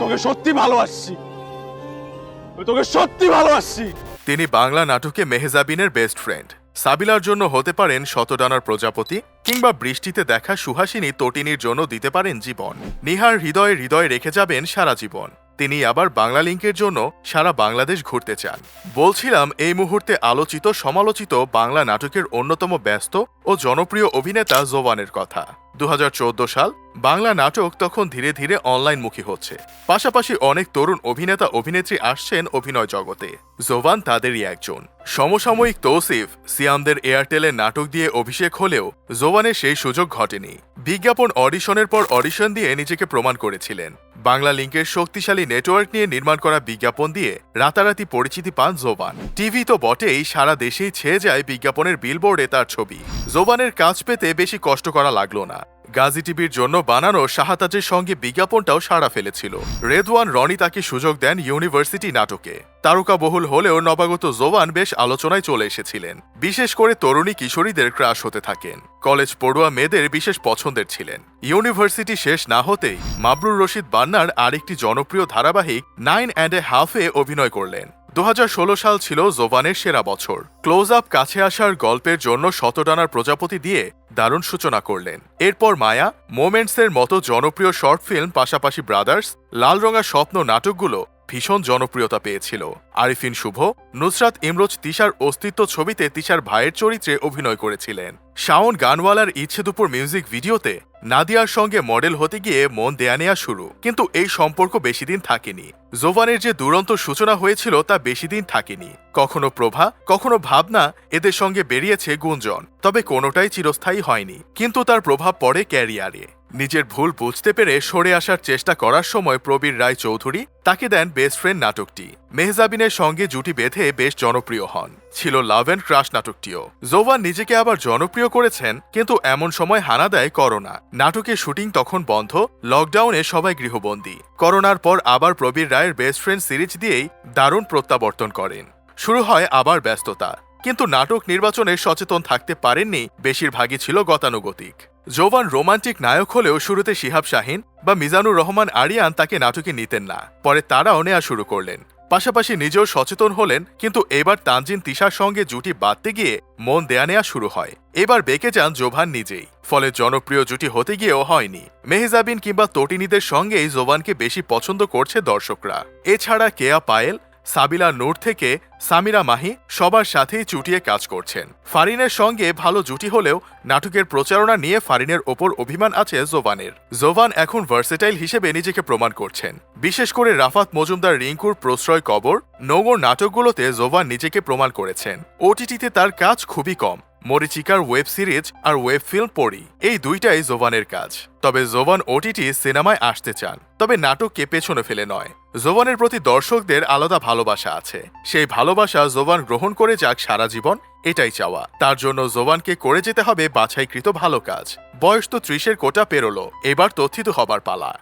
তোকে সত্যি ভালোবাসছি। আমি তোকে সত্যি ভালোবাসছি। তিনি বাংলা নাটকে মেহজাবিনের বেস্ট ফ্রেন্ড সাবিলার জন্য হতে পারেন শতডানার প্রজাপতি, কিংবা বৃষ্টিতে দেখা সুহাসিনী তটিনীর জন্য দিতে পারেন জীবন। নিহার হৃদয়ে হৃদয়ে রেখে যাবেন সারা জীবন। তিনি আবার বাংলা লিঙ্কের জন্য সারা বাংলাদেশ ঘুরতে চান। বলছিলাম, এই মুহূর্তে আলোচিত, সমালোচিত বাংলা নাটকের অন্যতম ব্যস্ত ও জনপ্রিয় অভিনেতা জোবানের কথা। দু হাজার চৌদ্দ সাল, বাংলা নাটক তখন ধীরে ধীরে অনলাইনমুখী হচ্ছে। পাশাপাশি অনেক তরুণ অভিনেতা, অভিনেত্রী আসছেন অভিনয় জগতে। জোভান তাদেরই একজন। সমসাময়িক তৌসিফ, সিয়ামদের এয়ারটেলের নাটক দিয়ে অভিষেক হলেও জোভানের সেই সুযোগ ঘটেনি। বিজ্ঞাপন অডিশনের পর অডিশন দিয়ে নিজেকে প্রমাণ করেছিলেন। বাংলা লিঙ্কের শক্তিশালী নেটওয়ার্ক নিয়ে নির্মাণ করা বিজ্ঞাপন দিয়ে রাতারাতি পরিচিতি পান জোবান। টিভি তো বটেই, সারা দেশেই ছেয়ে যায় বিজ্ঞাপনের বিলবোর্ডে তার ছবি। জোবানের কাজ পেতে বেশি কষ্ট করা লাগল না। গাজী টিভির জন্য বানানো শাহাতাজের সঙ্গে বিজ্ঞাপনটাও সাড়া ফেলেছিল। রেদওয়ান রনি তাকে সুযোগ দেন ইউনিভার্সিটি নাটকে। তারকা বহুল হলেও নবাগত জোবান বেশ আলোচনায় চলে এসেছিলেন। বিশেষ করে তরুণী কিশোরীদের ক্রাশ হতে থাকেন। কলেজ পড়ুয়া মেয়েদের বিশেষ পছন্দের ছিলেন। ইউনিভার্সিটি শেষ না হতেই মাবরুর রশিদ বান্নার আরেকটি জনপ্রিয় ধারাবাহিক নাইন অ্যান্ড এ হাফে অভিনয় করলেন। দু হাজার ষোলো সাল ছিল জোভানের সেরা বছর। ক্লোজ আপ কাছে আসার গল্পের জন্য শতটানার প্রজাপতি দিয়ে দারুণ সূচনা করলেন। এরপর মায়া, মোমেন্টসের মতো জনপ্রিয় শর্ট ফিল্ম পাশাপাশি ব্রাদার্স লাল রঙা স্বপ্ন নাটকগুলো ভীষণ জনপ্রিয়তা পেয়েছিল। আরিফিন শুভ, নুসরাত ইমরোজ তিশার অস্তিত্ব ছবিতে তিশার ভাইয়ের চরিত্রে অভিনয় করেছিলেন। শাওন গানওয়ালার ইচ্ছে দুপুর মিউজিক ভিডিওতে নাদিয়ার সঙ্গে মডেল হতে গিয়ে মন দেয়া নেয়া শুরু। কিন্তু এই সম্পর্ক বেশি দিন থাকেনি। জোভানের যে দুরন্ত সূচনা হয়েছিল তা বেশি দিন থাকেনি। কখনো প্রভা, কখনো ভাবনা এদের সঙ্গে বেরিয়েছে গুঞ্জন, তবে কোনোটাই চিরস্থায়ী হয়নি। কিন্তু তার প্রভাব পড়ে ক্যারিয়ারে। নিজের ভুল বুঝতে পেরে সরে আসার চেষ্টা করার সময় প্রবীর রায় চৌধুরী তাকে দেন বেস্ট ফ্রেন্ড নাটকটি। মেহজাবিনের সঙ্গে জুটি বেঁধে বেশ জনপ্রিয় হন। ছিল লাভ অ্যান্ড ক্রাশ নাটকটিও। জোভান নিজেকে আবার জনপ্রিয় করেছেন, কিন্তু এমন সময় হানা দেয় করোনা। নাটকের শুটিং তখন বন্ধ লকডাউনে সবাই গৃহবন্দী। করোনার পর আবার প্রবীর রায়ের বেস্ট ফ্রেন্ড সিরিজ দিয়েই দারুণ প্রত্যাবর্তন করেন। শুরু হয় আবার ব্যস্ততা। কিন্তু নাটক নির্বাচনে সচেতন থাকতে পারেননি বেশিরভাগই ছিল গতানুগতিক। জোভান রোমান্টিক নায়ক হলেও শুরুতে শিহাব শাহিন বা মিজানুর রহমান আরিয়ান তাকে নাটকে নিতেন না। পরে তারাও নেওয়া শুরু করলেন। পাশাপাশি নিজেও সচেতন হলেন, কিন্তু এবার তানজিন তিশার সঙ্গে জুটি বাঁধতে গিয়ে মন দেয়া নেয়া শুরু হয়। এবার বেঁকে যান জোভান নিজেই। ফলে জনপ্রিয় জুটি হতে গিয়েও হয়নি। মেহজাবিন কিংবা তটিনীদের সঙ্গেই জোভানকে বেশি পছন্দ করছে দর্শকরা। এছাড়া কেয়া পায়েল সাবিলা নূর থেকে সামিরা মাহি সবার সাথেই চুটিয়ে কাজ করছেন। ফারিনের সঙ্গে ভালো জুটি হলেও নাটকের প্রচারণা নিয়ে ফারিনের ওপর অভিমান আছে জোভানের। জোভান এখন ভার্সেটাইল হিসেবে নিজেকে প্রমাণ করছেন। বিশেষ করে রাফাত মজুমদার রিঙ্কুর প্রশ্রয় কবর নোংর নাটকগুলোতে জোভান নিজেকে প্রমাণ করেছেন। ওটিটিতে তার কাজ খুবই কম। মরিচিকার ওয়েব সিরিজ আর ওয়েব ফিল্ম পড়ি। এই দুইটাই জোভানের কাজ। তবে জোভান ওটিটি সিনেমায় আসতে চান। তবে নাটককে পেছনে ফেলে নয়। জোভানের প্রতি দর্শকদের আলাদা ভালোবাসা আছে। সেই ভালোবাসা জোভান গ্রহণ করে যাক সারা জীবন, এটাই চাওয়া। তার জন্য জোভানকে করে যেতে হবে বাছাইকৃত ভালো কাজ। বয়স তো ত্রিশের কোটা পেরোলো। এবার তথ্যিত হবার পালা।